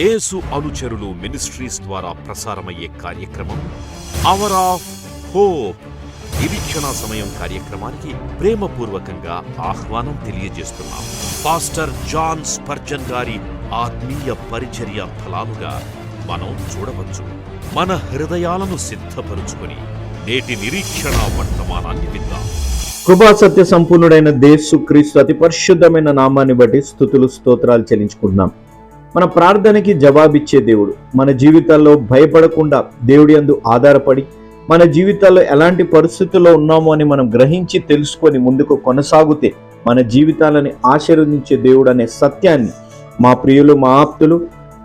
యేసు అనుచరులు మినిస్ట్రీస్ ద్వారా ప్రసారమయ్యే కార్యక్రమం అవర్ ఆఫ్ హోప్ నిరీక్షణ సమయం కార్యక్రమానికి ప్రేమపూర్వకంగా ఆహ్వానం తెలియజేస్తున్నాం. పాస్టర్ జాన్ స్పర్జన్ గారి ఆత్మీయ పరిచర్య ఫలాలుగా మనం చూడవచ్చు. మన హృదయాలను సిద్ధపరుచుకొని నేటి నిరీక్షణ వర్తమానాన్ని విద్దాం కృపా సత్య సంపూర్ణుడైన దేశు క్రీస్తు అతి పరిశుద్ధమైన నామాన్ని బట్టి స్థుతులు స్తోత్రాలు చెల్లించుకుంటున్నాం. మన ప్రార్థనకి జవాబిచ్చే దేవుడు. మన జీవితాల్లో భయపడకుండా దేవుడి అందు ఆధారపడి మన జీవితాల్లో ఎలాంటి పరిస్థితుల్లో ఉన్నామో అని మనం గ్రహించి తెలుసుకొని ముందుకు కొనసాగితే మన జీవితాలని ఆశీర్వదించే దేవుడు అనే సత్యాన్ని మా ప్రియులు మా ఆప్తులు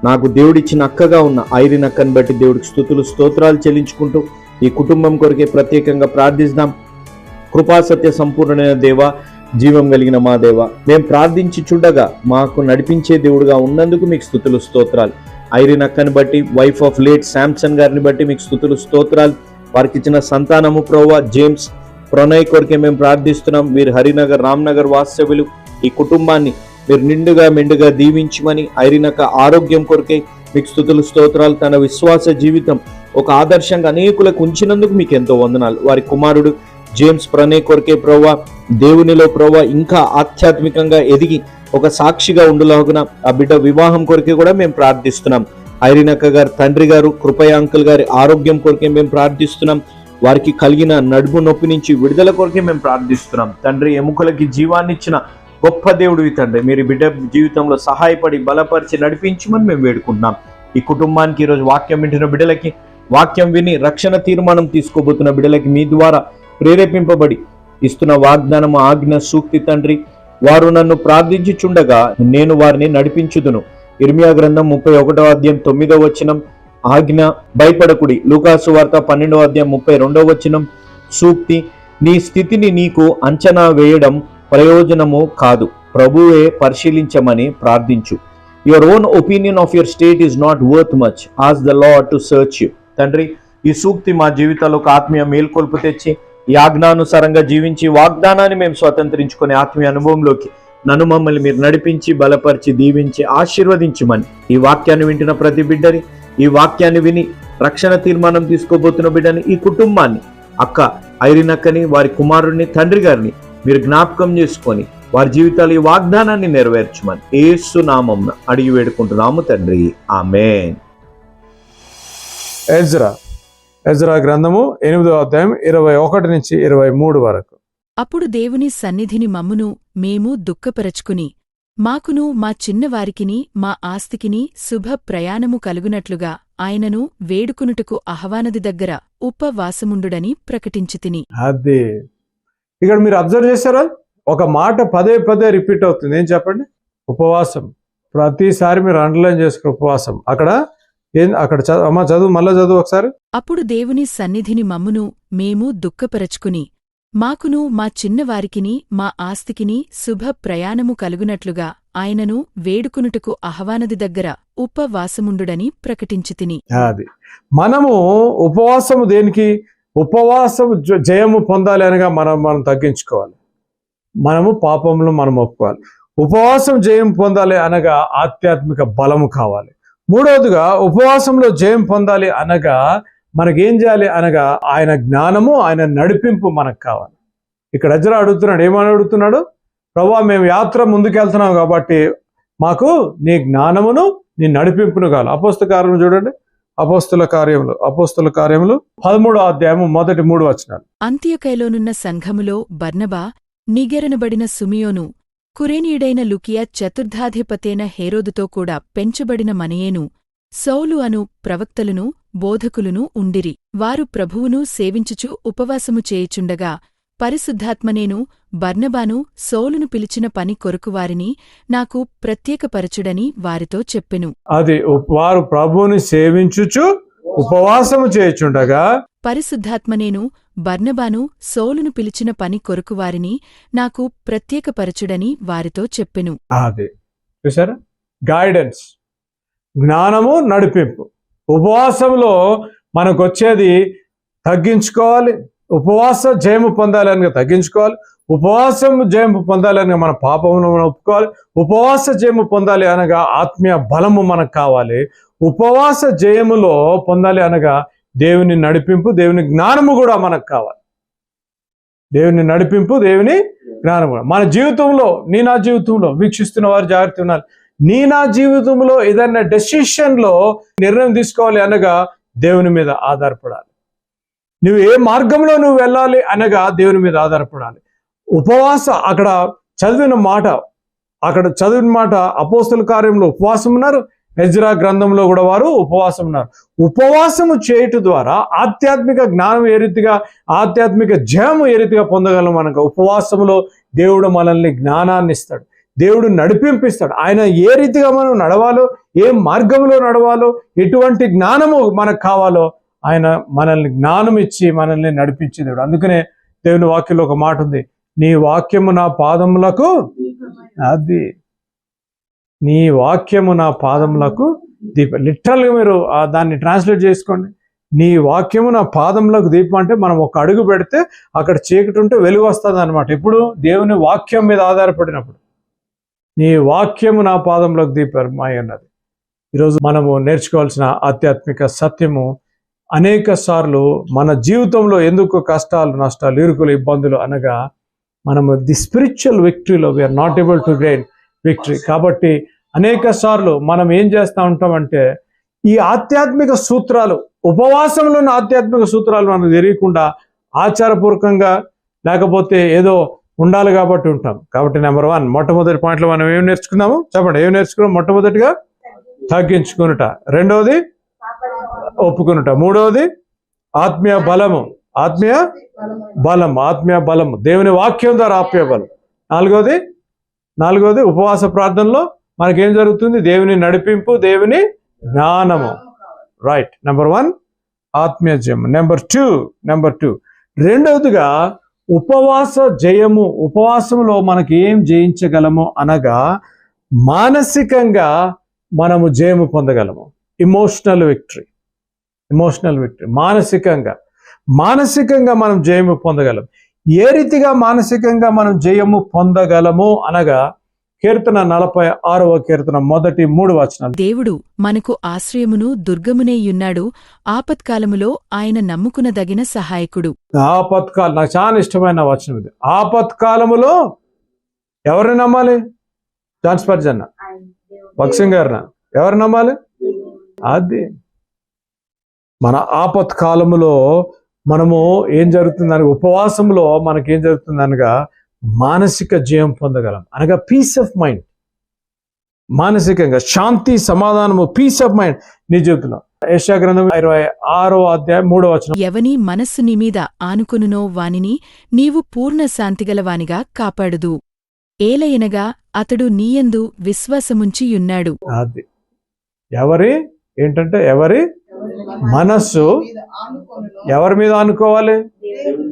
నాకు దేవుడిచ్చిన అక్కగా ఉన్న ఐరిన్ అక్కను బట్టి దేవుడికి స్థుతులు స్తోత్రాలు చెల్లించుకుంటూ ఈ కుటుంబం కొరకే ప్రత్యేకంగా ప్రార్థిస్తాం కృపాసత్య సంపూర్ణమైన దేవ జీవం కలిగిన మా దేవ మేము ప్రార్థించి చూడగా మాకు నడిపించే దేవుడుగా ఉన్నందుకు మీకు స్థుతులు స్తోత్రాలు. ఐరిన్ అక్కని బట్టి వైఫ్ ఆఫ్ లేట్ శాంసన్ గారిని బట్టి మీకు స్థుతులు స్తోత్రాలు. వారికి ఇచ్చిన సంతానము ప్రోవా జేమ్స్ ప్రణయ్ కొరికే మేము ప్రార్థిస్తున్నాం. మీరు హరినగర్ రామ్నగర్ వాస్తవ్యులు. ఈ కుటుంబాన్ని మీరు నిండుగా మెండుగా దీవించమని ఐరినక ఆరోగ్యం కొరకే మీకు స్థుతులు స్తోత్రాలు. తన విశ్వాస జీవితం ఒక ఆదర్శంగా అనేకులకు ఉంచినందుకు మీకు ఎంతో వందనాలు. వారి కుమారుడు జేమ్స్ ప్రణయ్ కొరకే ప్రవ్వా దేవునిలో ప్రవ్వా ఇంకా ఆధ్యాత్మికంగా ఎదిగి ఒక సాక్షిగా ఉండులాగున ఆ బిడ్డ వివాహం కొరకే కూడా మేము ప్రార్థిస్తున్నాం. ఐరినక్క గారు తండ్రి గారు కృపయ అంకుల్ గారి ఆరోగ్యం కొరకే మేము ప్రార్థిస్తున్నాం. వారికి కలిగిన నడుము నొప్పి నుంచి విడుదల కొరకే మేము ప్రార్థిస్తున్నాం. తండ్రి ఎముకలకి జీవాన్నిచ్చిన గొప్ప దేవుడివి తండ్రి. మీరు బిడ్డ జీవితంలో సహాయపడి బలపరిచి నడిపించమని మేము వేడుకుంటున్నాం. ఈ కుటుంబానికి ఈరోజు వాక్యం వింటున్న బిడ్డలకి వాక్యం విని రక్షణ తీర్మానం తీసుకోబోతున్న బిడ్డలకి మీ ద్వారా ప్రేరేపింపబడి ఇస్తున్న వాగ్దానము ఆజ్ఞ సూక్తి తండ్రి వారు నన్ను ప్రార్థించుచుండగా నేను వారిని నడిపించుదును. ఇర్మియా గ్రంథం ముప్పై ఒకటో అధ్యాయం తొమ్మిదో వచనం ఆజ్ఞ భయపడకుడి. లూకాసు వార్త పన్నెండవ అధ్యాయం ముప్పై రెండవ వచనం సూక్తి నీ స్థితిని నీకు అంచనా వేయడం ప్రయోజనము కాదు. ప్రభువే పరిశీలించమని ప్రార్థించు. Your own opinion of your state is not worth much as the law to search you తండ్రి ఈ సూక్తి మా జీవితాల్లో ఆత్మీయ మేల్కొల్పు తెచ్చి ఈ ఆజ్ఞానుసారంగా జీవించి వాగ్దానాన్ని మేము స్వతంత్రించుకునే ఆత్మీయ అనుభవంలోకి నన్ను మమ్మల్ని మీరు నడిపించి బలపరిచి దీవించి ఆశీర్వదించమని ఈ వాక్యాన్ని వింటున్న ప్రతి బిడ్డని ఈ వాక్యాన్ని విని రక్షణ తీర్మానం తీసుకోబోతున్న బిడ్డని ఈ కుటుంబాన్ని అక్క ఐరినక్కని వారి కుమారుడిని తండ్రి గారిని మీరు జ్ఞాపకం చేసుకొని వారి జీవితాలు ఈ వాగ్దానాన్ని నెరవేర్చమని ఏసు నామం అడిగి వేడుకుంటున్నాము తండ్రి. ఆమెన్. ఎజ్రా ఎజ్రా గ్రంథము ఎనిమిదో అధ్యాయం ఇరవై ఒకటి నుంచి ఇరవై మూడు వరకు. అప్పుడు దేవుని సన్నిధిని మమ్మును మేము దుఃఖపరచుకుని మాకును మా చిన్నవారికిని మా ఆస్తికిని శుభ ప్రయాణము కలుగునట్లుగా ఆయనను వేడుకునుటకు అహవానది దగ్గర ఉపవాసముండుడని ప్రకటించితిని. అది. ఇక్కడ మీరు అబ్జర్వ్ చేశారా? ఒక మాట పదే పదే రిపీట్ అవుతుంది. ఏం చెప్పండి? ఉపవాసం. ప్రతిసారి మీరు అండర్లైన్ చేసుకున్న ఉపవాసం. అక్కడ ఏం అక్కడ చదువు అమ్మ చదువు మళ్ళా చదువు ఒకసారి? అప్పుడు దేవుని సన్నిధిని మమ్మును మేము దుఃఖపరచుకుని మాకును మా చిన్నవారికిని మా ఆస్తికిని శుభ ప్రయాణము కలుగునట్లుగా ఆయనను వేడుకునుటకు అహవానది దగ్గర ఉపవాసముండుడని ప్రకటించితిని అది. మనము ఉపవాసము దేనికి? ఉపవాసము జయము పొందాలి అనగా మనం మనం తగ్గించుకోవాలి. మనము పాపంలో మనం ఒప్పుకోవాలి. ఉపవాసం జయం పొందాలి అనగా ఆధ్యాత్మిక బలము కావాలి. మూడవదిగా ఉపవాసంలో జయం పొందాలి అనగా మనకేం చేయాలి అనగా ఆయన జ్ఞానము ఆయన నడిపింపు మనకు కావాలి. ఇక్కడ అజ్ర అడుగుతున్నాడు ఏమని అడుగుతున్నాడు? ప్రభా మేము యాత్ర ముందుకెళ్తున్నాం కాబట్టి మాకు నీ జ్ఞానమును నీ నడిపింపును కావాలి. అపోస్త కార్యము చూడండి. అపోస్తుల కార్యములు అపోస్తుల కార్యములు పదమూడో అధ్యాయము మొదటి మూడు వచనాలు. అంత్యకైలోనున్న సంఘములో బర్నబా నిగెరనబడిన సుమియోను కురేనీయుడైన లుకియా చతుర్థాధిపతేన హేరోదుతో కూడా పెంచబడిన మనయేను సౌలు అను ప్రవక్తలును బోధకులును ఉండిరి. వారు ప్రభువును సేవించుచు ఉపవాసము చేయుచుండగా పరిశుద్ధాత్మనేను బర్నబాను సౌలును పిలిచిన పని కొరకు వారిని నాకు ప్రత్యేకపరచుడని వారితో చెప్పెను. అది వారు ప్రభువుని సేవించుచు ఉపవాసము చేయుచుండగా పరిశుద్ధాత్మనేను బర్నబాను సోలును పిలిచిన పని కొరకు వారిని నాకు ప్రత్యేకపరచుడని వారితో చెప్పెను. అది. చూసారా గైడెన్స్ జ్ఞానము నడిపింపు. ఉపవాసంలో మనకు వచ్చేది తగ్గించుకోవాలి. ఉపవాస జయము పొందాలి తగ్గించుకోవాలి. ఉపవాసం జయము పొందాలని మన పాపమును ఒప్పుకోవాలి. ఉపవాస జయము పొందాలి అనగా ఆత్మీయ బలము మనకు కావాలి. ఉపవాస జయములో పొందాలి అనగా దేవుని నడిపింపు దేవుని జ్ఞానము కూడా మనకు కావాలి. దేవుని నడిపింపు దేవుని జ్ఞానం కూడా. మన జీవితంలో నీ నా జీవితంలో వీక్షిస్తున్న వారు జాగ్రత్త ఉన్నారు నీ నా జీవితంలో ఏదైనా డెసిషన్లో నిర్ణయం తీసుకోవాలి అనగా దేవుని మీద ఆధారపడాలి. నువ్వు ఏ మార్గంలో నువ్వు వెళ్ళాలి అనగా దేవుని మీద ఆధారపడాలి. ఉపవాస అక్కడ చదివిన మాట అక్కడ చదివిన మాట అపోస్తుల కార్యంలో ఉపవాసం ఉన్నారు. ఎజ్రా గ్రంథంలో కూడా వారు ఉపవాసం ఉన్నారు. ఉపవాసము చేయుట ద్వారా ఆధ్యాత్మిక జ్ఞానం ఏ రీతిగా ఆధ్యాత్మిక జయము ఏ రీతిగా పొందగలం మనకు ఉపవాసములో దేవుడు మనల్ని జ్ఞానాన్ని ఇస్తాడు. దేవుడు నడిపింపిస్తాడు. ఆయన ఏ రీతిగా మనం నడవాలో ఏ మార్గంలో నడవాలో ఎటువంటి జ్ఞానము మనకు కావాలో ఆయన మనల్ని జ్ఞానం ఇచ్చి మనల్ని నడిపించే దేవుడు. అందుకనే దేవుని వాక్యంలో ఒక మాట ఉంది. నీ వాక్యము నా పాదములకు అది నీ వాక్యము నా పాదములకు దీప. లిటరల్గా మీరు దాన్ని ట్రాన్స్లేట్ చేసుకోండి. నీ వాక్యము నా పాదములకు దీపం అంటే మనం ఒక అడుగు పెడితే అక్కడ చీకటి ఉంటే వెలుగు వస్తుంది అనమాట ఇప్పుడు దేవుని వాక్యం మీద ఆధారపడినప్పుడు. నీ వాక్యము నా పాదంలోకి దీపమాయి అన్నది. ఈరోజు మనము నేర్చుకోవాల్సిన ఆధ్యాత్మిక సత్యము అనేక సార్లు మన జీవితంలో ఎందుకు కష్టాలు నష్టాలు ఇరుకులు ఇబ్బందులు అనగా మనము the spiritual విక్టరీలో we are not able to gain victory కాబట్టి అనేక సార్లు మనం ఏం చేస్తూ ఉంటామంటే ఈ ఆధ్యాత్మిక సూత్రాలు ఉపవాసంలో ఉన్న ఆధ్యాత్మిక సూత్రాలు మనకు తెలియకుండా ఆచారపూర్వకంగా లేకపోతే ఏదో ఉండాలి కాబట్టి ఉంటాం. కాబట్టి నెంబర్ వన్ మొట్టమొదటి పాయింట్లో మనం ఏం నేర్చుకున్నాము? చెప్పండి ఏం నేర్చుకున్నాం మొట్టమొదటిగా తగ్గించుకునుట. రెండవది ఒప్పుకునుట. మూడవది ఆత్మీయ బలము. ఆత్మీయ బలం ఆత్మీయ బలము. దేవుని వాక్యం ద్వారా ఆత్మీయ బలం నాలుగవది నాలుగవది ఉపవాస ప్రార్థనలో మనకేం జరుగుతుంది? దేవుని నడిపింపు దేవుని జ్ఞానము. రైట్ నెంబర్ వన్ ఆత్మీయ జయము. నెంబర్ టూ నెంబర్ టూ రెండవదిగా ఉపవాస జయము. ఉపవాసంలో మనకి ఏం జయించగలము అనగా మానసికంగా మనము జయము పొందగలము. ఇమోషనల్ విక్టరీ ఇమోషనల్ విక్టరీ మానసికంగా. మానసికంగా మనం జయము పొందగలం. ఏ రీతిగా మానసికంగా మనం జయము పొందగలము అనగా కీర్తన నలభై ఆరవ కీర్తన మొదటి మూడు వచనాలు. దేవుడు మనకు ఆశ్రయమును దుర్గమునేయున్నాడు ఆపత్కాలములో ఆయన నమ్ముకునదగిన సహాయకుడు. ఆపత్కాలం నాకు చాలా ఇష్టమైన వచనం ఇది. ఆపత్కాలములో ఎవరిని నమ్మాలి? జాన్స్పర్జన్న భక్సింగ్ గారిన. ఎవరు నమ్మాలి? అది. మన ఆపత్కాలములో మనము ఏం జరుగుతుంది అనగా ఉపవాసంలో మనకేం జరుగుతుంది అనగా మానసిక జయం పొందగలం. అనగా పీస్ ఆఫ్ మైండ్ మానసికంగా శాంతి సమాధానము పీస్ ఆఫ్ మైండ్ నీ జీవితంలో. యశా గ్రంథం ఇరవై ఆరో అధ్యాయం మూడో వచనం. ఎవని మనస్సు నీమీద ఆనుకొనునో వానిని నీవు పూర్ణ శాంతిగలవానిగా కాపాడుదు. ఏలయనగా అతడు నీయందు విశ్వాసముంచియున్నాడు. అది. ఎవరి? ఏంటంటే ఎవరి? మనస్సు ఎవరి మీద అనుకోవాలి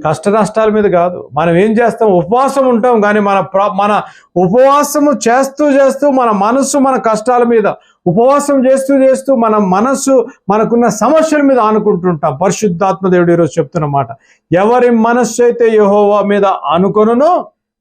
కష్ట నష్టాల మీద కాదు. మనం ఏం చేస్తాం? ఉపవాసం ఉంటాం కానీ మన మన ఉపవాసము చేస్తూ చేస్తూ మన మనస్సు మన కష్టాల మీద ఉపవాసం చేస్తూ చేస్తూ మన మనస్సు మనకున్న సమస్యల మీద ఆనుకుంటుంటాం. పరిశుద్ధాత్మ దేవుడు ఈరోజు చెప్తున్నమాట ఎవరి మనస్సు అయితే యహోవా మీద ఆనుకొనునో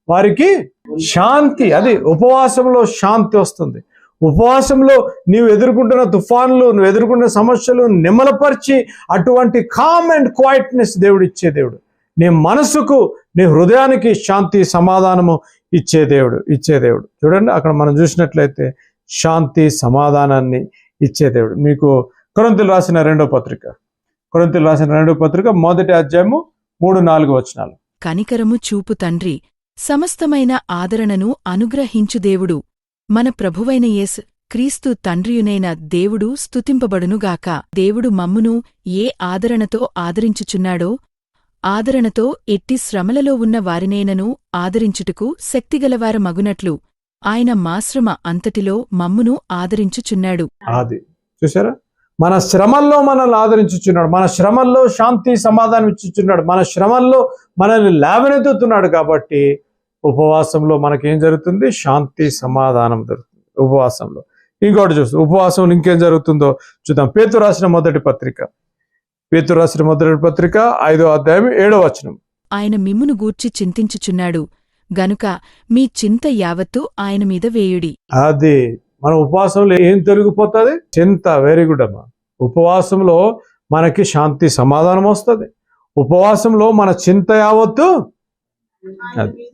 వారికి శాంతి అది ఉపవాసంలో శాంతి వస్తుంది. ఉపవాసంలో నీవు ఎదుర్కొంటున్న తుఫాన్లు నువ్వు ఎదుర్కొంటున్న సమస్యలు నిమ్మలపరిచి అటువంటి కామ్ అండ్ క్వైట్నెస్ దేవుడు ఇచ్చే దేవుడు. నీ మనసుకు నీ హృదయానికి శాంతి సమాధానము ఇచ్చే దేవుడు ఇచ్చే దేవుడు. చూడండి అక్కడ మనం చూసినట్లయితే శాంతి సమాధానాన్ని ఇచ్చే దేవుడు. మీకు కొరంతులు రాసిన రెండో పత్రిక. కొరంతులు రాసిన రెండో పత్రిక మొదటి అధ్యాయము మూడు నాలుగు వచనాలు. కనికరము చూపు తండ్రి సమస్తమైన ఆదరణను అనుగ్రహించు దేవుడు. మన ప్రభువైన యేసు క్రీస్తు తండ్రియునైన దేవుడు స్తుతింపబడునుగాక. దేవుడు మమ్మును ఏ ఆదరణతో ఆదరించుచున్నాడో ఆదరణతో ఎట్టి శ్రమలలో ఉన్న వారినేనను ఆదరించుటకు శక్తిగలవారమగునట్లు ఆయన మాశ్రమ అంతటిలో మమ్మును ఆదరించుచున్నాడు. అది చూసారా మన శ్రమల్లో మనల్ని ఆదరించుచున్నాడు. మన శ్రమల్లో శాంతి సమాధానం ఇచ్చుచున్నాడు. మన శ్రమల్లో మనల్ని లేవనెత్తుతున్నాడు కాబట్టి ఉపవాసంలో మనకేం జరుగుతుంది? శాంతి సమాధానం జరుగుతుంది ఉపవాసంలో. ఇంకోటి చూస్తాం ఉపవాసంలో ఇంకేం జరుగుతుందో చూద్దాం. పేతు రాసిన మొదటి పత్రిక. పేతురు రాసిన మొదటి పత్రిక ఐదో అధ్యాయం ఏడో వచనం. ఆయన మిమ్మును గూర్చి చింతించుచున్నాడు. గనుక మీ చింత యావత్తు ఆయన మీద వేయుడి. అది మన ఉపవాసంలో ఏం తొలగిపోతుంది? చింత వెరీ గుడ్ అమ్మా ఉపవాసంలో మనకి శాంతి సమాధానం వస్తుంది. ఉపవాసంలో మన చింత యావత్తు అది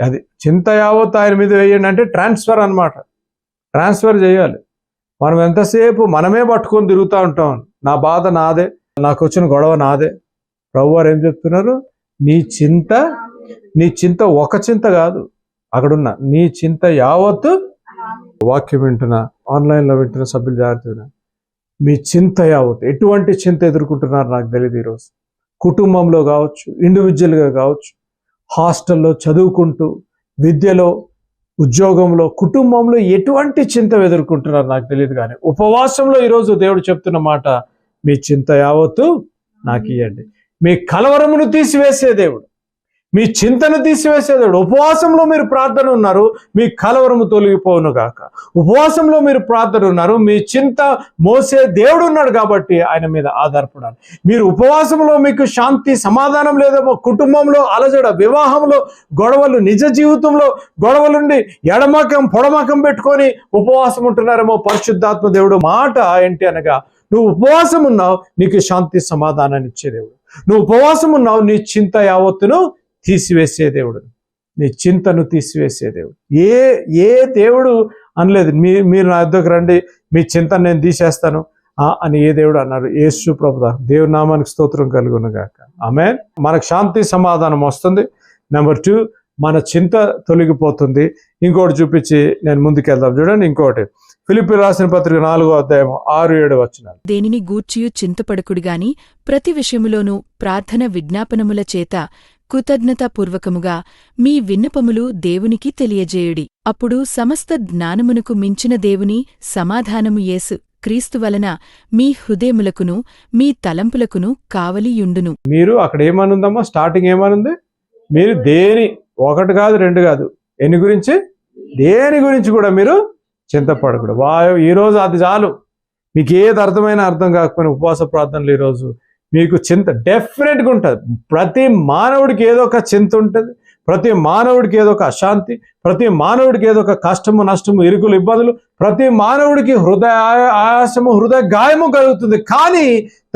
అది చింత యావత్ ఆయన మీద వేయండి అంటే ట్రాన్స్ఫర్ అన్నమాట. ట్రాన్స్ఫర్ చేయాలి. మనం ఎంతసేపు మనమే పట్టుకొని తిరుగుతూ ఉంటాం. నా బాధ నాదే నాకు వచ్చిన గొడవ నాదే. ప్రభు వారు ఏం చెప్తున్నారు? నీ చింత నీ చింత ఒక చింత కాదు. అక్కడున్న నీ చింత యావత్ వాక్యం వింటున్నా ఆన్లైన్లో వింటున్న సభ్యులు జాగ్రత్తగా మీ చింత యావత్ ఎటువంటి చింత ఎదుర్కొంటున్నారు నాకు తెలియదు ఈరోజు. కుటుంబంలో కావచ్చు ఇండివిజువల్గా కావచ్చు హాస్టల్లో చదువుకుంటూ విద్యలో ఉద్యోగంలో కుటుంబంలో ఎటువంటి చింత ఎదుర్కొంటున్నారు నాకు తెలియదు కానీ ఉపవాసంలో ఈరోజు దేవుడు చెప్తున్న మాట మీ చింత యావత్తు నాకు ఇవ్వండి మీ కలవరమును తీసివేసే దేవుడు. మీ చింతను తీసివేసే దేవుడు ఉపవాసంలో మీరు ప్రార్థన ఉన్నారు మీ కలవరము తొలగిపోను గాక. ఉపవాసంలో మీరు ప్రార్థన ఉన్నారు మీ చింత మోసే దేవుడు ఉన్నాడు కాబట్టి ఆయన మీద ఆధారపడాలి. మీరు ఉపవాసంలో మీకు శాంతి సమాధానం లేదేమో కుటుంబంలో అలజడ వివాహంలో గొడవలు నిజ జీవితంలో గొడవలుండి ఎడమకం పొడమకం పెట్టుకొని ఉపవాసం ఉంటున్నారేమో పరిశుద్ధాత్మ దేవుడు మాట ఏంటి అనగా నువ్వు ఉపవాసం ఉన్నావు నీకు శాంతి సమాధానాన్ని ఇచ్చే దేవుడు. నువ్వు ఉపవాసం ఉన్నావు నీ చింత యావత్తును తీసివేసే దేవుడు. నీ చింతను తీసివేసే దేవుడు. ఏ ఏ దేవుడు అనలేదు. మీ మీరు నా దగ్గర రండి మీ చింతను నేను తీసేస్తాను ఆ అని ఏ దేవుడు అన్నారు. యేసు ప్రభుదా దేవుడి నామానికి స్తోత్రం కలుగునుగాక. ఆమె మనకు శాంతి సమాధానం వస్తుంది. నెంబర్ టూ మన చింత తొలగిపోతుంది. ఇంకోటి చూపించి నేను ముందుకెళ్దాం. చూడండి ఇంకోటి. ఫిలిపి రాసిన పత్రిక నాలుగో అధ్యాయం ఆరు ఏడు వచ్చిన దేనిని గూర్చియు చింతపడకుడుగాని ప్రతి విషయములోనూ ప్రార్థన విజ్ఞాపనముల చేత కృతజ్ఞతాపూర్వకముగా మీ విన్నపములు దేవునికి తెలియజేయుడి. అప్పుడు సమస్త జ్ఞానమునకు మించిన దేవుని సమాధానము యేసు క్రీస్తు వలన మీ హృదయములకును మీ తలంపులకును కావలియుండును. మీరు అక్కడ ఏమనుందమ్మా? స్టార్టింగ్ ఏమనుంది? మీరు దేని ఒకటి కాదు రెండు కాదు ఎన్ని గురించి? దేని గురించి కూడా మీరు చింతపడకూడదు. వా ఈరోజు అది చాలు. మీకు ఏది అర్థమైనా అర్థం కాకపోయినా ఉపవాస ప్రార్థనలు ఈరోజు మీకు చింత డెఫినెట్గా ఉంటుంది. ప్రతి మానవుడికి ఏదో ఒక చింత ఉంటుంది ప్రతి మానవుడికి ఏదో ఒక అశాంతి ప్రతి మానవుడికి ఏదో ఒక కష్టము నష్టము ఇరుకులు ఇబ్బందులు ప్రతి మానవుడికి హృదయ ఆయాసము హృదయ గాయము కలుగుతుంది. కానీ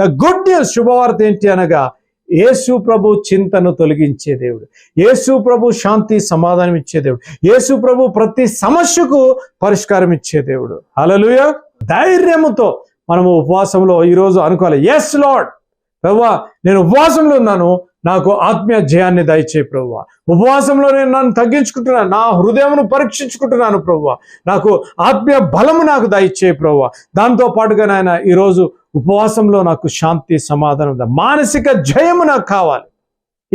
ద గుడ్ న్యూస్ శుభవార్త ఏంటి అనగా యేసు ప్రభు చింతను తొలగించే దేవుడు. యేసు ప్రభు శాంతి సమాధానం ఇచ్చే దేవుడు. యేసు ప్రభు ప్రతి సమస్యకు పరిష్కారం ఇచ్చే దేవుడు. అలలుయ ధైర్యముతో మనము ఉపవాసంలో ఈరోజు అనుకోవాలి. ఎస్ లాడ్ ప్రవ్వా నేను ఉపవాసంలో ఉన్నాను. నాకు ఆత్మీయ జయాన్ని దయచేయి ప్రవ్వా. ఉపవాసంలో నేను నన్ను తగ్గించుకుంటున్నాను. నా హృదయమును పరీక్షించుకుంటున్నాను ప్రవ్వా. నాకు ఆత్మీయ బలము నాకు దయచేయి ప్రవ్వా. దాంతో పాటుగా నాయన ఈరోజు ఉపవాసంలో నాకు శాంతి సమాధానం మానసిక జయము నాకు కావాలి.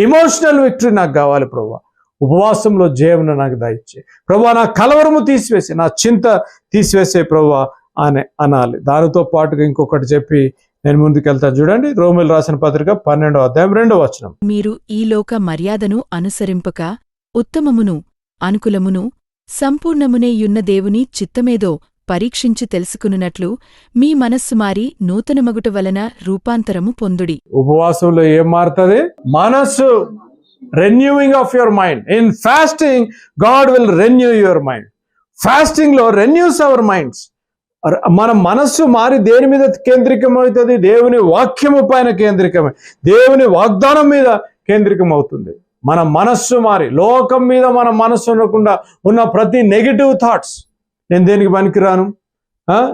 ఎమోషనల్ విక్టరీ నాకు కావాలి ప్రభా ఉపవాసంలో జయమును నాకు దయచే ప్రభా నా కలవరము తీసివేసి నా చింత తీసివేసే ప్రభా అని అనాలి. దానితో పాటుగా ఇంకొకటి చెప్పి నేను ముందుకెళ్తాను చూడండి. రోమిల్ రాసిన పత్రిక పన్నెండో అధ్యాయం రెండో వచనం. మీరు ఈ లోక మర్యాదను అనుసరింపక ఉత్తమమును అనుకులమును సంపూర్ణమునేయున్న దేవుని చిత్తమేదో పరీక్షించి తెలుసుకునున్నట్లు మీ మనస్సు మారి నూతనమగుట వలన రూపాంతరము పొందుడి. ఉపవాసంలో ఏం మారుతుంది? మనస్సు renewing of your mind in fasting God will renew your mind ఫాస్టింగ్లో renews our minds మన మనస్సు మారి దేని మీద కేంద్రికమవుతుంది? దేవుని వాక్యము పైన కేంద్రికమై దేవుని వాగ్దానం మీద కేంద్రికం అవుతుంది మన మనస్సు మారి లోకం మీద మన మనస్సు ఉండకుండా ఉన్న ప్రతి నెగిటివ్ థాట్స్ నేను దేనికి పనికిరాను?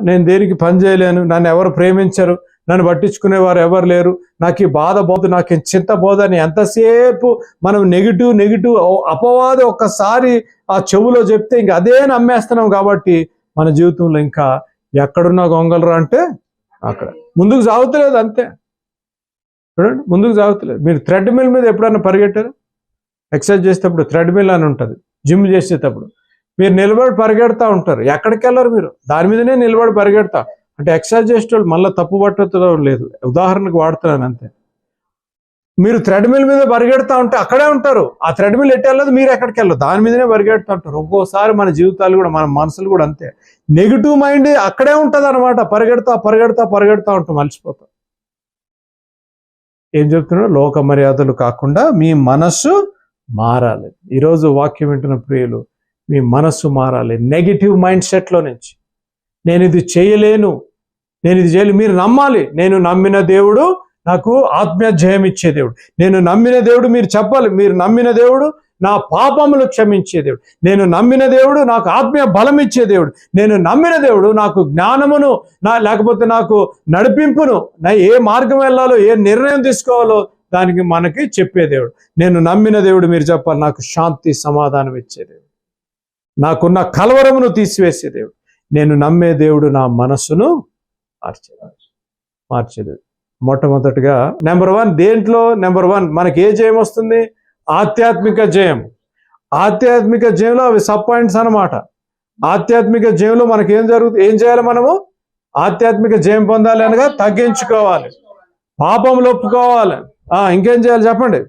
నేను దేనికి పని చేయలేను? నన్ను ఎవరు ప్రేమించరు? నన్ను పట్టించుకునేవారు ఎవరు లేరు? నాకు ఈ బాధ పోదు నాకు చింత పోదని ఎంతసేపు మనం నెగిటివ్ నెగిటివ్ అపవాదం ఒక్కసారి ఆ చెవులో చెప్తే ఇంక అదే నమ్మేస్తున్నాం కాబట్టి మన జీవితంలో ఇంకా ఎక్కడున్నా గొంగలరా అంటే అక్కడ. ముందుకు సాగుతలేదు అంతే. చూడండి ముందుకు సాగుతలేదు. మీరు థ్రెడ్ మిల్ మీద ఎప్పుడైనా పరిగెట్టారు? ఎక్సర్సైజ్ చేసేటప్పుడు థ్రెడ్ మిల్ అని ఉంటుంది. జిమ్ చేసేటప్పుడు. మీరు నిలబడి పరిగెడతా ఉంటారు. ఎక్కడికి వెళ్ళరు మీరు? దాని మీదనే నిలబడి పరిగెడతా. అంటే ఎక్సర్సైజ్ చేసేటోళ్ళు మళ్ళీ తప్పు పట్టడం లేదు. ఉదాహరణకు వాడుతున్నాను అంతే. మీరు థ్రెడ్మిల్ మీద పరిగెడతా ఉంటే అక్కడే ఉంటారు. ఆ థ్రెడ్మిల్ ఎట్టి వెళ్ళదు మీరు ఎక్కడికి వెళ్ళదు దాని మీదనే పరిగెడతా ఉంటారు. ఒక్కోసారి మన జీవితాలు కూడా మన మనసులు కూడా అంతే. నెగిటివ్ మైండ్ అక్కడే ఉంటుంది అనమాట పరిగెడతా పరిగెడతా పరిగెడతా ఉంటాం మర్చిపోతాం. ఏం చెప్తున్నాడు? లోక మర్యాదలు కాకుండా మీ మనస్సు మారాలి. ఈరోజు వాక్యం వింటున్న ప్రియులు మీ మనస్సు మారాలి. నెగిటివ్ మైండ్ సెట్లో నుంచి. నేను ఇది చేయలేను. నేను ఇది చేయలేను. మీరు నమ్మాలి. నేను నమ్మిన దేవుడు నాకు ఆత్మీయ జయం ఇచ్చే దేవుడు. నేను నమ్మిన దేవుడు మీరు చెప్పాలి. మీరు నమ్మిన దేవుడు నా పాపములు క్షమించే దేవుడు. నేను నమ్మిన దేవుడు నాకు ఆత్మీయ బలం ఇచ్చే దేవుడు. నేను నమ్మిన దేవుడు నాకు జ్ఞానమును నా లేకపోతే నాకు నడిపింపును నా ఏ మార్గం వెళ్ళాలో ఏ నిర్ణయం తీసుకోవాలో దానికి మనకి చెప్పే దేవుడు. నేను నమ్మిన దేవుడు మీరు చెప్పాలి. నాకు శాంతి సమాధానం ఇచ్చే దేవుడు. నాకున్న కలవరమును తీసివేసే దేవుడు. నేను నమ్మే దేవుడు నా మనస్సును మార్చేది మార్చేదేవుడు మొట్టమొదటిగా నెంబర్ వన్ దేంట్లో? నెంబర్ వన్ మనకి ఏ జయం వస్తుంది? ఆధ్యాత్మిక జయం. ఆధ్యాత్మిక జయంలో అవి సబ్ పాయింట్స్ అన్నమాట. ఆధ్యాత్మిక జయంలో మనకి ఏం జరుగుతుంది ఏం చేయాలి మనము? ఆధ్యాత్మిక జయం పొందాలి అనగా తగ్గించుకోవాలి. పాపములు ఒప్పుకోవాలి. ఆ ఇంకేం చేయాలి చెప్పండి?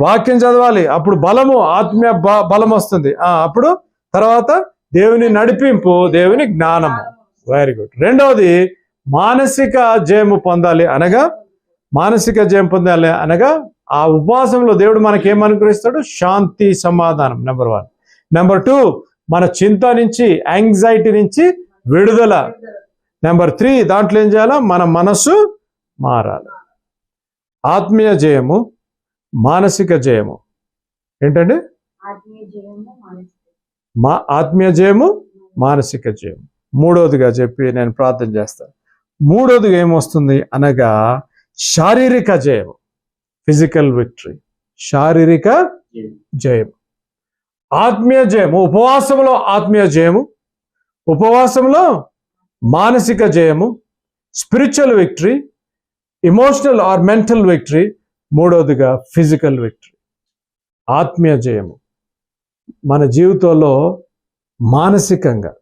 వాక్యం చదవాలి. అప్పుడు బలము ఆత్మీయ బ- బలం వస్తుంది. అప్పుడు తర్వాత దేవుని నడిపింపు దేవుని జ్ఞానము. వెరీ గుడ్ రెండవది మానసిక జయము పొందాలి అనగా మానసిక జయం పొందాలి అనగా ఆ ఉపవాసంలో దేవుడు మనకి ఏం అనుగ్రహిస్తాడు? శాంతి సమాధానం నెంబర్ వన్ నెంబర్ టూ మన చింత నుంచి యాంగ్జైటీ నుంచి విడుదల. నెంబర్ త్రీ దాంట్లో ఏం చేయాలా? మన మనస్సు మారాలి. ఆత్మీయ జయము మానసిక జయము. ఏంటండి? మా ఆత్మీయ జయము మానసిక జయము. మూడవదిగా చెప్పి నేను ప్రార్థన చేస్తాను. మూడవదిగా ఏమొస్తుంది అనగా శారీరక జయం ఫిజికల్ విక్టరీ శారీరక జయం. ఆత్మీయ జయము ఉపవాసంలో ఆత్మీయ జయము ఉపవాసంలో మానసిక జయము spiritual victory emotional or mental victory మూడవదిగా ఫిజికల్ విక్టరీ ఆత్మీయ జయము. మన జీవితంలో మానసికంగా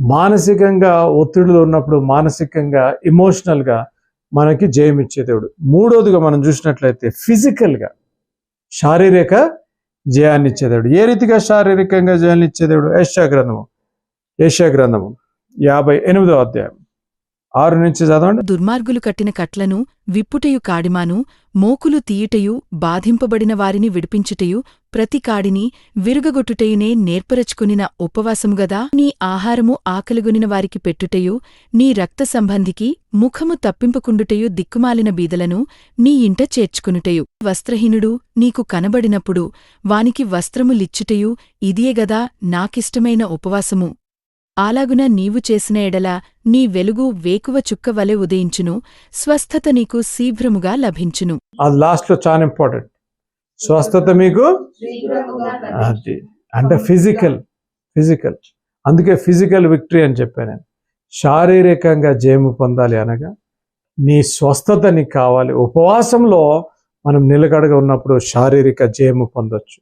మానసికంగా ఒత్తిడిలో ఉన్నప్పుడు మానసికంగా ఇమోషనల్గా మనకి జయం ఇచ్చే దేవుడు. మూడోదిగా మనం చూసినట్లయితే ఫిజికల్గా శారీరక జయాన్ని ఇచ్చేదేవుడు ఏ రీతిగా శారీరకంగా జయాన్ని ఇచ్చేదేవుడు యశా గ్రంథము. యశా గ్రంథము. యాభై ఎనిమిదో అధ్యాయం. ఆరు నుంచి చదవండి. దుర్మార్గులు కట్టిన కట్లను విప్పుటయు కాడిమాను మోకులు తీయుటయు బాధింపబడిన వారిని విడిపించుటయు ప్రతి కాడిని విరుగగొట్టుటయునే నేర్పరచుకునిన ఉపవాసముగదా నీ ఆహారము ఆకలిగొనిన వారికి పెట్టుటయు నీ రక్త సంబంధికి ముఖము తప్పింపకుండుటయు దిక్కుమాలిన బీదలను నీ ఇంట చేర్చుకునుటయు. వస్త్రహీనుడు నీకు కనబడినప్పుడు వానికి వస్త్రములిచ్చుటయు ఇదియేగదా నాకిష్టమైన ఉపవాసము. అలాగున నీవు చేసిన ఎడల నీ వెలుగు వేకువ చుక్క వలె ఉదయించును స్వస్థత నీకు శీఘ్రముగా లభించును. అది లాస్ట్లో చాలా ఇంపార్టెంట్ స్వస్థత మీకు అది. అంటే ఫిజికల్ ఫిజికల్ అందుకే ఫిజికల్ విక్టరీ అని చెప్పాను నేను. శారీరకంగా జయము పొందాలి అనగా నీ స్వస్థత నీకు కావాలి. ఉపవాసంలో మనం నిలకడగా ఉన్నప్పుడు శారీరక జయము పొందొచ్చు.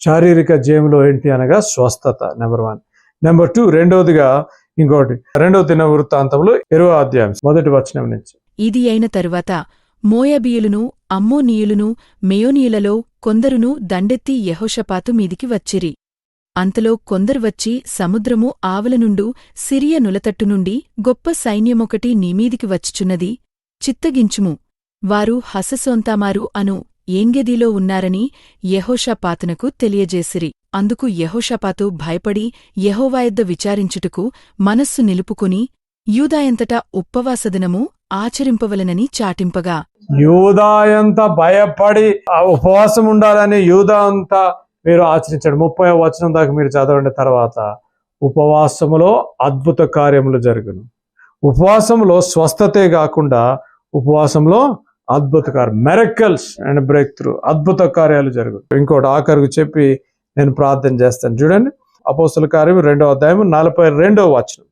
శారీరక జయములో ఏంటి అనగా స్వస్థత నెంబర్ వన్ నెంబర్ టూ రెండవదిగా ఇంకోటి రెండవ దిన వృత్తాంతంలో ఇరవై అధ్యాయం మొదటి వచనం నుంచి. ఇది అయిన తరువాత మోయాబీయులును అమ్మోనీయులును మేయోనీయులలో కొందరును దండెత్తి యహోషపాతు మీదికి వచ్చిరి. అంతలో కొందరు వచ్చి సముద్రము ఆవలనుండు సిరియ నులతట్టు నుండి గొప్ప సైన్యమొకటి నీమీదికి వచ్చుచున్నది. చిత్తగించుము. వారు హససోంతామారు అను ఏంగెదిలో ఉన్నారని యెహోషాపాతునకు తెలియజేసిరి. అందుకు యెహోషాపాతు భయపడి యెహోవాయద్ద విచారించుటకు మనస్సు నిలుపుకొని యూదాయంతటా ఉపవాసదినము ఆచరింపవలనని చాటింపగా. యూదా ఎంత భయపడి ఉపవాసం ఉండాలని యూదా అంతా మీరు ఆచరించండి ముప్పై వచనం దాకా మీరు చదవండి తర్వాత. ఉపవాసములో అద్భుత కార్యములు జరుగును. ఉపవాసంలో స్వస్థతే కాకుండా ఉపవాసంలో అద్భుత మెరకల్స్ అండ్ బ్రేక్ త్రూ అద్భుత కార్యాలు జరుగు. ఇంకోటి ఆఖరికి చెప్పి నేను ప్రార్థన చేస్తాను. చూడండి అపోస్తుల కార్యం రెండో అధ్యాయం నలభై రెండో వచనం.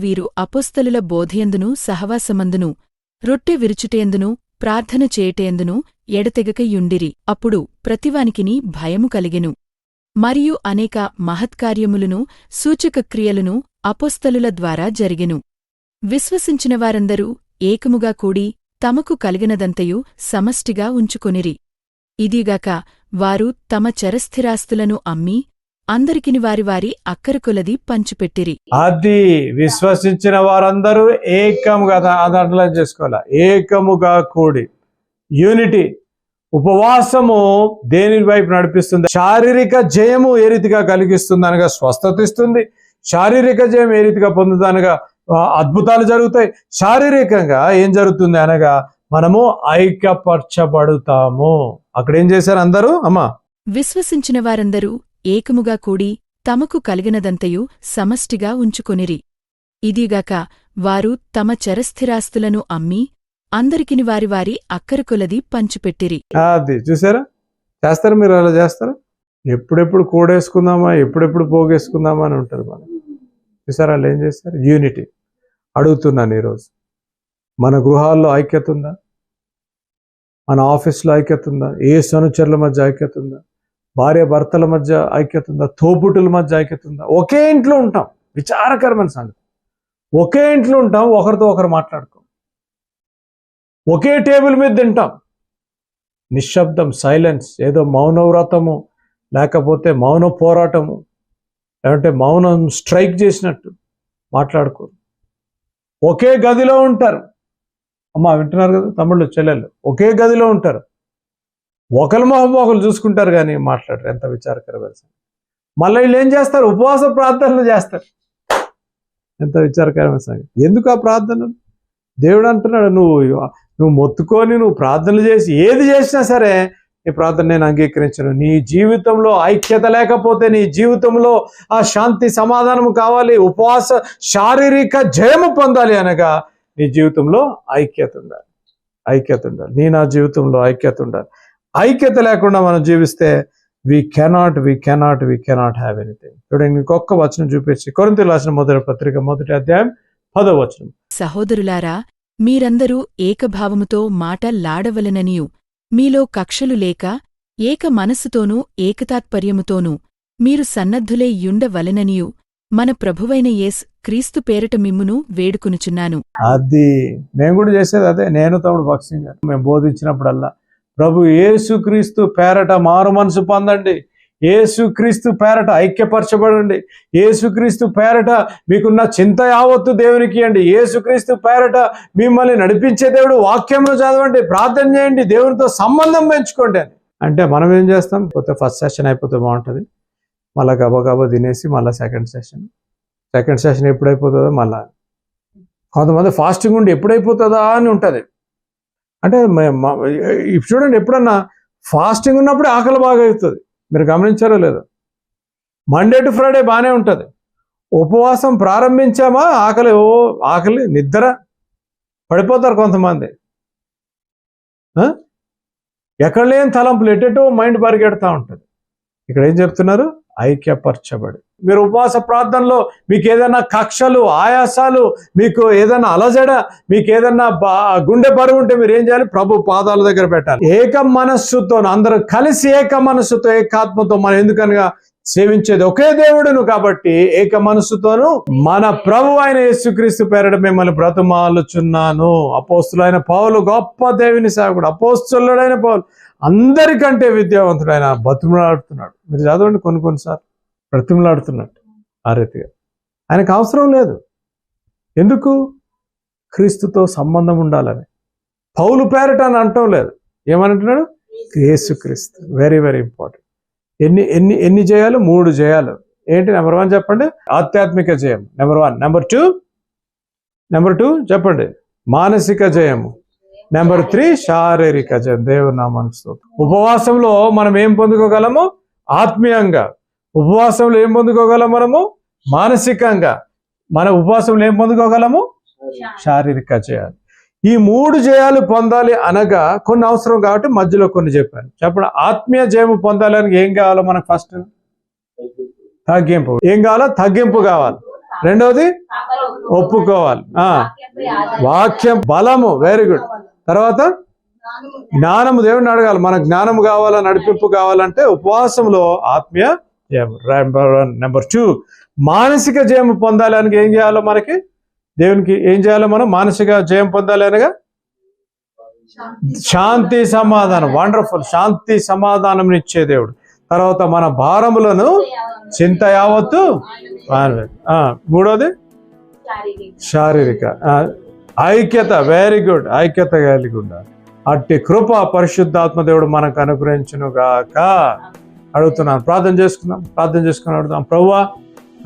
వీరు అపోస్తలుల బోధయందును సహవాసమందును రొట్టె విరుచుటేందును ప్రార్థన చేయటేందును ఎడతెగక యుండిరి. అప్పుడు ప్రతివానికిని భయము కలిగెను. మరియు అనేక మహత్కార్యములను సూచకక్రియలను అపోస్తలుల ద్వారా జరిగెను. విశ్వసించిన వారందరూ ఏకముగా కూడి తమకు కలిగినదంతయు సమష్టిగా ఉంచుకొనిరి. ఇదిగాక వారు తమ చరస్థిరాస్తులను అమ్మి అందరికిని వారి వారి అక్కరకొలది పంచిపెట్టిరి. అది విశ్వసించిన వారందరూ ఏకముగా అది అండర్లైన్ చేసుకోవాలి? ఏకముగా కూడి. యూనిటీ ఉపవాసము దేని వైపు నడిపిస్తుంది? శారీరక జయము ఏ రీతిగా కలిగిస్తుంది అనగా స్వస్థత ఇస్తుంది. శారీరక జయం ఏ రీతిగా పొందుతుంది అద్భుతాలు జరుగుతాయి. శారీరకంగా ఏం జరుగుతుంది అనగా మనము ఐక్యపరచబడుతాము. అక్కడ ఏం చేశారు అందరూ? అమ్మా. విశ్వసించిన వారందరూ ఏకముగా కూడి తమకు కలిగినదంతయు సమష్టిగా ఉంచుకొనిరి. ఇదిగాక వారు తమ చరస్థిరాస్తులను అమ్మి అందరికిని వారి వారి అక్కర కొలది పంచిపెట్టిరి. అది చూసారా? చేస్తారా మీరు అలా చేస్తారా? ఎప్పుడెప్పుడు కూడేసుకుందామా? ఎప్పుడెప్పుడు పోగేసుకుందామా అని ఉంటారు మనం చూసారా వాళ్ళు ఏం చేస్తారు యూనిటీ అడుగుతున్నాను ఈరోజు. మన గృహాల్లో ఐక్యత ఉందా? మన ఆఫీస్లో ఐక్యత ఉందా? ఏ సనుచరుల మధ్య ఐక్యత ఉందా? భార్య భర్తల మధ్య ఐక్యత ఉందా? తోబుట్టుల మధ్య ఐక్యత ఉందా? ఒకే ఇంట్లో ఉంటాం. విచారకరమైన సంగతి. ఒకే ఇంట్లో ఉంటాం ఒకరితో ఒకరు మాట్లాడుకోం. ఒకే టేబుల్ మీద తింటాం. నిశ్శబ్దం సైలెన్స్ ఏదో మౌన వ్రతము లేకపోతే మౌన పోరాటము లేదంటే మౌనం స్ట్రైక్ చేసినట్టు మాట్లాడుకోరు ఒకే గదిలో ఉంటారు. అమ్మ వింటున్నారు కదా తమ్ముళ్ళు చెల్లెళ్ళు. ఒకే గదిలో ఉంటారు. ఒకరి మొహం ఒకరు చూసుకుంటారు కానీ మాట్లాడరు. ఎంత విచారకరమైన సంగతి. మళ్ళీ వీళ్ళు ఏం చేస్తారు? ఉపవాస ప్రార్థనలు చేస్తారు. ఎంత విచారకరమైన సంగతి. ఎందుకు ఆ ప్రార్థనలు? దేవుడు అంటున్నాడు నువ్వు నువ్వు మొత్తుకొని నువ్వు ప్రార్థనలు చేసి ఏది చేసినా సరే ఈ ప్రార్థన నేను అంగీకరించను. నీ జీవితంలో ఐక్యత లేకపోతే నీ జీవితంలో ఆ శాంతి సమాధానం కావాలి ఉపవాస శారీరక జయము పొందాలి అనగా నీ జీవితంలో ఐక్యత ఉండాలి. ఐక్యత ఉండాలి. నీ నా జీవితంలో ఐక్యత ఉండాలి. ఐక్యత లేకుండా మనం జీవిస్తే we cannot we cannot we cannot have anything చూడండి ఇంకొక వచనం చూపించి కొరింతలు రాసిన మొదటి పత్రిక మొదటి అధ్యాయం పదో వచనం. సహోదరులారా మీరందరూ ఏకభావముతో మాట లాడవలననియు మీలో కక్షలు లేక ఏక మనస్సుతోనూ ఏకతాత్పర్యముతోనూ మీరు సన్నద్ధులై యుండవలెననియు మన ప్రభువైన యేస్ క్రీస్తు పేరట మిమ్మును వేడుకునుచున్నాను. అది మేము కూడా చేసేది అదే. నేను తమ్ముడు భక్సింగ్ గారు. మేము బోధించినప్పుడల్లా ప్రభు యేసుక్రీస్తు పేరట మారు మనసు పొందండి. ఏసుక్రీస్తు పేరట ఐక్యపరచబడండి. ఏసుక్రీస్తు పేరట మీకున్న చింత యావత్తు దేవునికి ఇవ్వండి. ఏసుక్రీస్తు పేరట మిమ్మల్ని నడిపించే దేవుడు వాక్యంలో చదవండి ప్రార్థన చేయండి దేవునితో సంబంధం పెంచుకోండి అని. అంటే మనం ఏం చేస్తాం? పోతే ఫస్ట్ సెషన్ అయిపోతే బాగుంటుంది. మళ్ళీ గబగబా తినేసి మళ్ళీ సెకండ్ సెషన్. సెకండ్ సెషన్ ఎప్పుడైపోతుందో మళ్ళీ. కొంతమంది ఫాస్టింగ్ ఉండి ఎప్పుడైపోతుందా అని ఉంటుంది. అంటే చూడండి ఎప్పుడన్నా ఫాస్టింగ్ ఉన్నప్పుడే ఆకలి బాగా అవుతుంది. మీరు గమనించారో లేదో. మండే టు ఫ్రైడే బాగానే ఉంటుంది. ఉపవాసం ప్రారంభించామా? ఆకలి ఓ ఆకలి నిద్ర పడిపోతారు కొంతమంది. ఆ? ఎక్కడ లేని తలంపులు ఎట్టేటో మైండ్ పరిగెడతా ఉంటుంది. ఇక్కడ ఏం చెప్తున్నారు? ఐక్యపరచబడి. మీరు ఉపవాస ప్రార్థనలో మీకు ఏదైనా కక్షలు ఆయాసాలు మీకు ఏదైనా అలజడ మీకు ఏదైనా బా గుండె బరువు ఉంటే మీరు ఏం చేయాలి? ప్రభు పాదాల దగ్గర పెట్టాలి. ఏక మనస్సుతో అందరూ కలిసి ఏక మనస్సుతో ఏకాత్మతో మనం ఎందుకనగా సేవించేది? ఒకే దేవుడును కాబట్టి ఏక మనస్సుతోను మన ప్రభు అయిన యేసుక్రీస్తు పేరడ మిమ్మల్ని బ్రతమాలుచున్నాను. అపోస్తులైన పౌలు గొప్ప దేవుని సేవకుడు అపోస్తులుడైన పౌలు అందరికంటే విద్యావంతుడు ఆయన బతిమలాడుతున్నాడు. మీరు చదవండి కొన్ని కొన్నిసార్లు బ్రతిమలాడుతున్నట్టు. ఆ రీతిగా. ఆయనకు అవసరం లేదు. ఎందుకు? క్రీస్తుతో సంబంధం ఉండాలని. పౌలు పేరట అని అంటం లేదు. ఏమంటున్నాడు యేసుక్రీస్తు. Very very important. ఎన్ని ఎన్ని ఎన్ని జయాలు? మూడు జయాలు. ఏంటి? నెంబర్ వన్ చెప్పండి. ఆధ్యాత్మిక జయం. Number one. Number two? Number two చెప్పండి. మానసిక జయము. నెంబర్ త్రీ శారీరక జయం దేవుని నామానికి స్తోత్రం. ఉపవాసంలో మనం ఏం పొందుకోగలము? ఆత్మీయంగా. ఉపవాసంలో ఏం పొందుకోగలం మనము? మానసికంగా. మన ఉపవాసంలో ఏం పొందుకోగలము? శారీరక జయాలు. ఈ మూడు జయాలు పొందాలి అనగా కొన్ని అవసరం కాబట్టి మధ్యలో కొన్ని చెప్పాను. చెప్పండి. ఆత్మీయ జయము పొందాలని ఏం కావాలో మనకు ఫస్ట్ తగ్గింపు. ఏం కావాలో? తగ్గింపు కావాలి. రెండవది? ఒప్పుకోవాలి. ఆ. వాక్యం బలము. వెరీ గుడ్ తర్వాత జ్ఞానము దేవుడిని అడగాలి. మన జ్ఞానం కావాలా నడిపింపు కావాలంటే ఉపవాసంలో ఆత్మీయ జయం. నెంబర్ టూ మానసిక జయం పొందాలి అని ఏం చేయాలో మనకి? దేవునికి ఏం చేయాలో మనం? మానసిక జయం పొందాలి అనగా? శాంతి. సమాధానం. వండర్ఫుల్ శాంతి సమాధానం ఇచ్చే దేవుడు. తర్వాత మన భారములను చింత యావత్తు మూడోది? శారీరక. ఐక్యత వెరీ గుడ్ ఐక్యత కలిగి ఉండాలి అట్టి కృప పరిశుద్ధాత్మ దేవుడు మనకు అనుగ్రహించును గాక అడుగుతున్నాను ప్రార్థన చేసుకున్నాం ప్రార్థన చేసుకుని అడుగుతాం ప్రవ్వా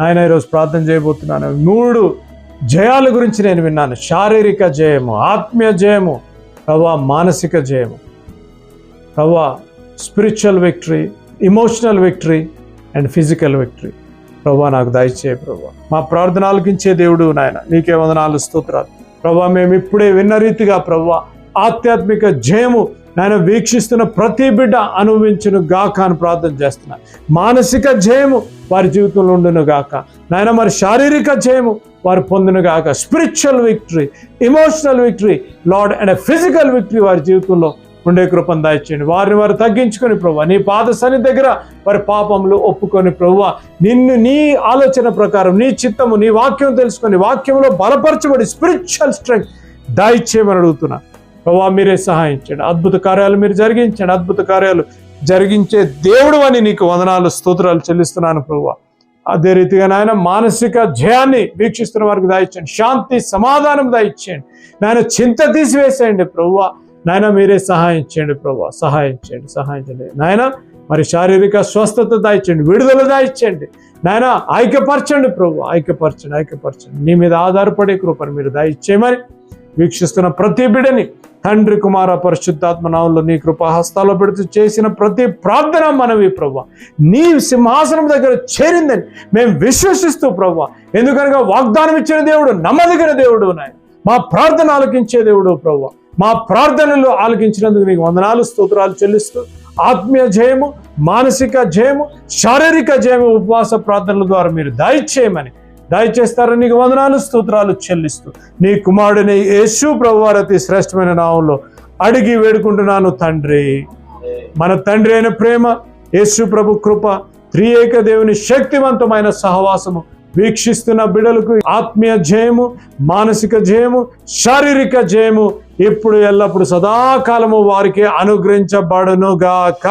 ఆయన ఈరోజు ప్రార్థన చేయబోతున్నాను. మూడు జయాల గురించి నేను విన్నాను. శారీరక జయము ఆత్మీయ జయము ప్రవ్వా మానసిక జయము. ప్రవ్వా spiritual victory emotional victory and physical victory ప్రభా నాకు దయచేయ ప్రభా మా ప్రార్థన ఆలకించే దేవుడు నాయన. నీకే వందనాలు స్తోత్రాలు. ప్రభా మేము ఇప్పుడే విన్న రీతిగా ప్రభా ఆధ్యాత్మిక జయము నాయన వీక్షిస్తున్న ప్రతి బిడ్డ అనుభవించును గాక అని ప్రార్థన చేస్తున్నా. మానసిక జయము వారి జీవితంలో ఉండును గాక. నాయన మరి శారీరక జయము వారు పొందును గాక. Spiritual victory emotional victory lord and physical victory వారి జీవితంలో ఉండే కృపను దాయించండి వారిని వారు తగ్గించుకొని ప్రభు నీ పాద సన్ని దగ్గర వారి పాపములు ఒప్పుకొని ప్రభు నిన్ను నీ ఆలోచన ప్రకారం నీ చిత్తము నీ వాక్యం తెలుసుకొని వాక్యంలో బలపరచబడి స్పిరిచువల్ స్ట్రెంగ్త్ దాయిచ్చేయమని అడుగుతున్నా. ప్రభా మీరే సహాయించండి. అద్భుత కార్యాలు మీరు జరిగించండి. అద్భుత కార్యాలు జరిగించే దేవుడు అని నీకు వందనాలు స్తోత్రాలు చెల్లిస్తున్నాను ప్రభు అదే రీతిగా నాయన మానసిక జయాన్ని వీక్షిస్తున్న వారికి దాయిచ్చండి శాంతి సమాధానం దాయిచ్చేయండి నాయన చింత తీసివేసేయండి ప్రభువా. నాయన మీరే సహాయం చేయండి ప్రభా. సహాయం చేయండి సహాయం చేయండి. నాయన మరి శారీరక స్వస్థత దాయిచ్చండి విడుదల దాయిచ్చండి నాయన ఐక్యపరచండి ప్రభు. ఐక్యపరచండి ఐక్యపరచండి. నీ మీద ఆధారపడే కృపను మీరు దాయిచ్చేయమని వీక్షిస్తున్న ప్రతి బిడని తండ్రి కుమార పరిశుద్ధాత్మ నామంలో నీ కృపాహస్తాల్లో పెడుతూ చేసిన ప్రతి ప్రార్థన మనవి ప్రభు. నీ సింహాసనం దగ్గర చేరిందని మేము విశ్వసిస్తూ ప్రభు. ఎందుకనగా వాగ్దానం ఇచ్చిన దేవుడు నమ్మదగిన దేవుడు నాయన. మా ప్రార్థన ఆలకించే దేవుడు ప్రభు. మా ప్రార్థనలు ఆలకించినందుకు నీకు వందనాలు స్తోత్రాలు చెల్లిస్తూ ఆత్మీయ జయము మానసిక జయము శారీరక జయము ఉపవాస ప్రార్థనల ద్వారా మీరు దయచేయమని దయచేస్తారని నీకు వందనాలు స్తోత్రాలు చెల్లిస్తూ నీ కుమారుడిని యేసు ప్రభువారతి శ్రేష్టమైన నామంలో అడిగి వేడుకుంటున్నాను తండ్రి. మన తండ్రి అయిన ప్రేమ యేసు ప్రభు కృప త్రియేక దేవుని శక్తివంతమైన సహవాసము వీక్షిస్తున్న బిడలకు ఆత్మీయ జయము మానసిక జయము శారీరక జయము ఇప్పుడు ఎల్లప్పుడు సదాకాలము వారికి అనుగ్రహించబడును గాక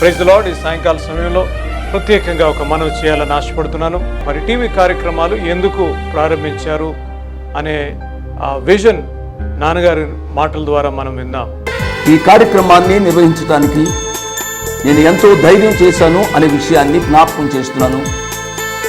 ప్రైజ్ లార్డ్ ఈ సాయంకాల సమయంలో ప్రత్యేకంగా ఒక మనవి చేయాలని ఆశపడుతున్నాను. మరి టీవీ కార్యక్రమాలు ఎందుకు ప్రారంభించారు అనే ఆ విజన్ నాన్నగారి మాటల ద్వారా మనం విందాం. ఈ కార్యక్రమాన్ని నిర్వహించడానికి నేను ఎంతో ధైర్యం చేశాను అనే విషయాన్ని జ్ఞాపకం చేస్తున్నాను.